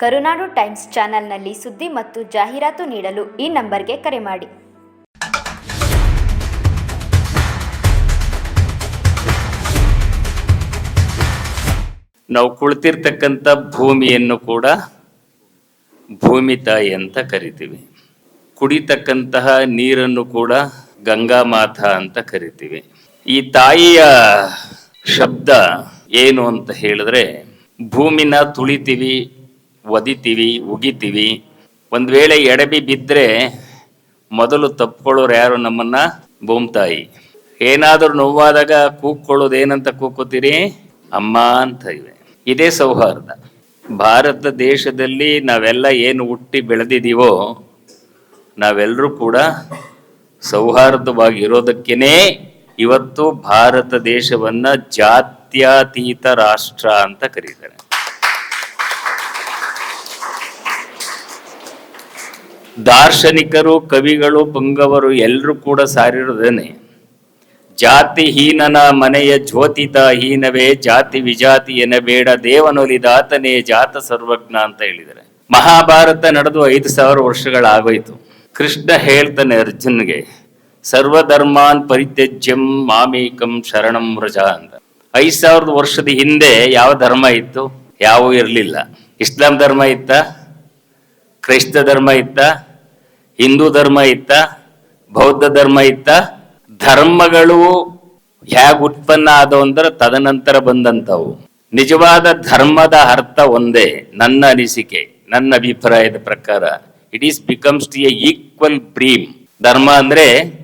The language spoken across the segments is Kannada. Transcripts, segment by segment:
ಕರುನಾಡು ಟೈಮ್ಸ್ ಚಾನೆಲ್ನಲ್ಲಿ ಸುದ್ದಿ ಮತ್ತು ಜಾಹೀರಾತು ನೀಡಲು ಈ ನಂಬರ್ಗೆ ಕರೆ ಮಾಡಿ. ನಾವು ಕುಳಿತಿರ್ತಕ್ಕಂಥ ಭೂಮಿಯನ್ನು ಕೂಡ ಭೂಮಿ ತಾಯಿ ಅಂತ ಕರಿತೀವಿ. ಕುಡಿತಕ್ಕಂತಹ ನೀರನ್ನು ಕೂಡ ಗಂಗಾ ಮಾತಾ ಅಂತ ಕರಿತೀವಿ. ಈ ತಾಯಿಯ ಶಬ್ದ ಏನು ಅಂತ ಹೇಳಿದ್ರೆ ಭೂಮಿನ ತುಳಿತೀವಿ ಒದಿತೀವಿ, ಉಗಿತೀವಿ. ಒಂದು ವೇಳೆ ಎಡಬಿ ಬಿದ್ದರೆ ಮೊದಲು ತಪ್ಕೊಳ್ಳೋರು ಯಾರು ನಮ್ಮನ್ನು? ಭೂಮ್ತಾಯಿ. ಏನಾದರೂ ನೋವಾದಾಗ ಕೂಕ್ಕೊಳ್ಳೋದು ಏನಂತ ಕೂಕೋತೀರಿ? ಅಮ್ಮ ಅಂತ ಇವೆ. ಇದೇ ಸೌಹಾರ್ದ. ಭಾರತ ದೇಶದಲ್ಲಿ ನಾವೆಲ್ಲ ಏನು ಹುಟ್ಟಿ ಬೆಳೆದಿದ್ದೀವೋ ನಾವೆಲ್ಲರೂ ಕೂಡ ಸೌಹಾರ್ದವಾಗಿರೋದಕ್ಕೇ ಇವತ್ತು ಭಾರತ ದೇಶವನ್ನು ಜಾತ್ಯತೀತ ರಾಷ್ಟ್ರ ಅಂತ ಕರೀತಾರೆ. ದಾರ್ಶನಿಕರು, ಕವಿಗಳು, ಪುಂಗವರು ಎಲ್ಲರೂ ಕೂಡ ಸಾರಿರೋದೇನೆ ಜಾತಿಹೀನನ ಮನೆಯ ಜ್ಯೋತಿತ ಹೀನವೇ, ಜಾತಿ ವಿಜಾತಿ ಎನಬೇಡ ದೇವನೊಲಿದಾತನೇ ಜಾತ ಸರ್ವಜ್ಞ ಅಂತ ಹೇಳಿದರೆ. ಮಹಾಭಾರತ ನಡೆದು ಐದು ಸಾವಿರ ವರ್ಷಗಳಾಗೋಯ್ತು. ಕೃಷ್ಣ ಹೇಳ್ತಾನೆ ಅರ್ಜುನ್ಗೆ, ಸರ್ವಧರ್ಮಾನ್ ಪರಿತ್ಯಜ್ಯಂ ಮಾಮೇಕಂ ಶರಣಂ ವ್ರಜ ಅಂತ. ಐದು ಸಾವಿರದ ವರ್ಷದ ಹಿಂದೆ ಯಾವ ಧರ್ಮ ಇತ್ತು? ಯಾವ ಇರಲಿಲ್ಲ. ಇಸ್ಲಾಂ ಧರ್ಮ ಇತ್ತ? ಕ್ರೈಸ್ತ ಧರ್ಮ ಇತ್ತ? ಹಿಂದೂ ಧರ್ಮ ಇತ್ತ, ಬೌದ್ಧ ಧರ್ಮ ಇತ್ತ, ಧರ್ಮಗಳು ಹೇಗೆ ಉತ್ಪನ್ನ ಆದವು ಅಂದ್ರೆ ತದನಂತರ ಬಂದಂತವು. ನಿಜವಾದ ಧರ್ಮದ ಅರ್ಥ ಒಂದೇ, ನನ್ನ ಅನಿಸಿಕೆ, ನನ್ನ ಅಭಿಪ್ರಾಯದ ಪ್ರಕಾರ. It is becomes to a equal ಬ್ರೀಮ್ ಧರ್ಮ ಅಂದ್ರೆ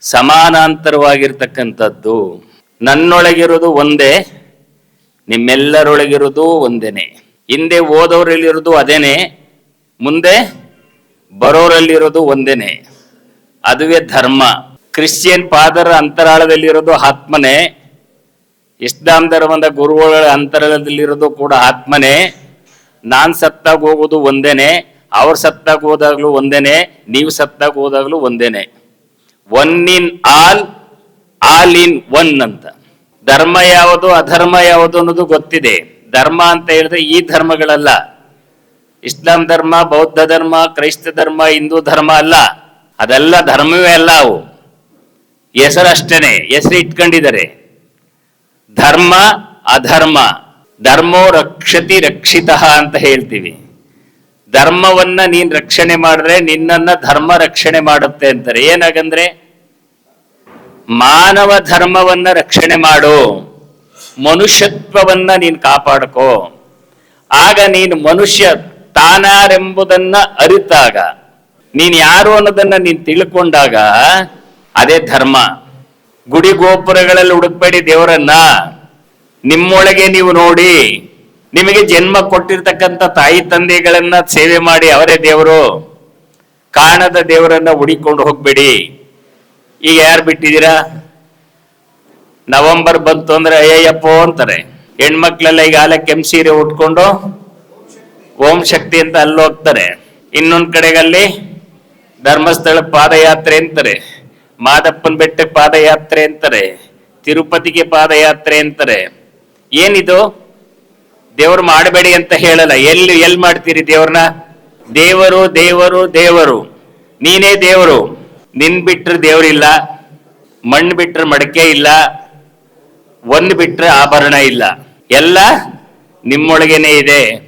ಸಮಾನಾಂತರವಾಗಿರ್ತಕ್ಕಂಥದ್ದು. ನನ್ನೊಳಗಿರೋದು ಒಂದೇ ನಿಮ್ಮೆಲ್ಲರೊಳಗಿರೋದು ಒಂದೇನೆ. ಹಿಂದೆ ಓದೋರಲ್ಲಿರೋದು ಅದೇನೆ, ಮುಂದೆ ಬರೋರಲ್ಲಿರೋದು ಒಂದೇನೆ. ಅದುವೇ ಧರ್ಮ. ಕ್ರಿಶ್ಚಿಯನ್ ಪಾದರ ಅಂತರಾಳದಲ್ಲಿರೋದು ಆತ್ಮನೇ. ಇಸ್ಲಾಂ ಧರ್ಮದ ಗುರುಗಳ ಅಂತರಾಳದಲ್ಲಿರೋದು ಕೂಡ ಆತ್ಮನೇ. ನಾನ್ ಸತ್ತಾಗ ಹೋಗೋದು ಒಂದೇನೆ, ಅವ್ರ ಸತ್ತಾಗ ಹೋದಾಗ್ಲೂ ಒಂದೇನೆ, ನೀವು ಸತ್ತಾಗ ಹೋದಾಗ್ಲೂ ಒಂದೇನೆ. One in all all in one ಅಂತ. ಧರ್ಮ ಯಾವುದು, ಅಧರ್ಮ ಯಾವುದು ಅನ್ನೋದು ಗೊತ್ತಿದೆ. ಧರ್ಮ ಅಂತ ಹೇಳಿದ್ರೆ ಈ ಧರ್ಮಗಳಲ್ಲ. ಇಸ್ಲಾಂ ಧರ್ಮ, ಬೌದ್ಧ ಧರ್ಮ, ಕ್ರೈಸ್ತ ಧರ್ಮ, ಹಿಂದೂ ಧರ್ಮ ಅಲ್ಲ. ಅದೆಲ್ಲ ಧರ್ಮವೇ ಅಲ್ಲ ಅವು. ಹೆಸರಷ್ಟೇನೆ, ಹೆಸರು ಇಟ್ಕೊಂಡಿದ್ದಾರೆ. ಧರ್ಮ, ಅಧರ್ಮ. ಧರ್ಮೋ ರಕ್ಷತಿ ರಕ್ಷಿತ ಅಂತ ಹೇಳ್ತೀವಿ. ಧರ್ಮವನ್ನ ನೀನ್ ರಕ್ಷಣೆ ಮಾಡಿದ್ರೆ ನಿನ್ನನ್ನ ಧರ್ಮ ರಕ್ಷಣೆ ಮಾಡುತ್ತೆ ಅಂತಾರೆ. ಏನಾಗಂದ್ರೆ, ಮಾನವ ಧರ್ಮವನ್ನ ರಕ್ಷಣೆ ಮಾಡು. ಮನುಷ್ಯತ್ವವನ್ನ ನೀನ್ ಕಾಪಾಡ್ಕೋ. ಆಗ ನೀನು ಮನುಷ್ಯ ತಾನಾರೆಂಬುದನ್ನ ಅರಿತಾಗ, ನೀನ್ ಯಾರು ಅನ್ನೋದನ್ನ ನೀನ್ ತಿಳ್ಕೊಂಡಾಗ ಅದೇ ಧರ್ಮ. ಗುಡಿ ಗೋಪುರಗಳಲ್ಲಿ ಹುಡುಕ್ಬೇಡಿ ದೇವರನ್ನ ನಿಮ್ಮೊಳಗೆ ನೀವು ನೋಡಿ, ನಿಮಗೆ ಜನ್ಮ ಕೊಟ್ಟಿರ್ತಕ್ಕಂಥ ತಾಯಿ ತಂದೆಗಳನ್ನ ಸೇವೆ ಮಾಡಿ ಅವರೇ ದೇವರು. ಕಾಣದ ದೇವರನ್ನ ಹುಡಿಕೊಂಡು ಹೋಗ್ಬೇಡಿ. ಈಗ ಯಾರು ಬಿಟ್ಟಿದ್ದೀರಾ? ನವೆಂಬರ್ ಬಂತು ಅಂದ್ರೆ ಅಯ್ಯಯ್ಯಪ್ಪೋ ಅಂತಾರೆ. ಹೆಣ್ಮಕ್ಳೆಲ್ಲ ಈಗ ಆಲ ಸೀರೆ ಉಟ್ಕೊಂಡು ಓಂ ಶಕ್ತಿ ಅಂತ ಅಲ್ಲಿ ಹೋಗ್ತಾರೆ ಇನ್ನೊಂದ್ ಕಡೆಗಲ್ಲಿ ಧರ್ಮಸ್ಥಳ ಪಾದಯಾತ್ರೆ ಅಂತಾರೆ. ಮಾದಪ್ಪನ ಬೆಟ್ಟ ಪಾದಯಾತ್ರೆ ಅಂತಾರೆ. ತಿರುಪತಿಗೆ ಪಾದಯಾತ್ರೆ ಅಂತಾರೆ. ಏನಿದು? ದೇವರು ಮಾಡಬೇಡಿ ಅಂತ ಹೇಳಲ್ಲ. ಎಲ್ಲಿ ಎಲ್ಲಿ ಮಾಡ್ತೀರಿ ದೇವ್ರನ್ನ? ದೇವರು ದೇವರು ದೇವರು. ನೀನೇ ದೇವರು. ನಿನ್ ಬಿಟ್ರೆ ದೇವರಿಲ್ಲ. ಮಣ್ಣು ಬಿಟ್ರೆ ಮಡಕೆ ಇಲ್ಲ. ಒಂದು ಬಿಟ್ರೆ ಆಭರಣ ಇಲ್ಲ. ಎಲ್ಲ ನಿಮ್ಮೊಳಗೇನೆ ಇದೆ.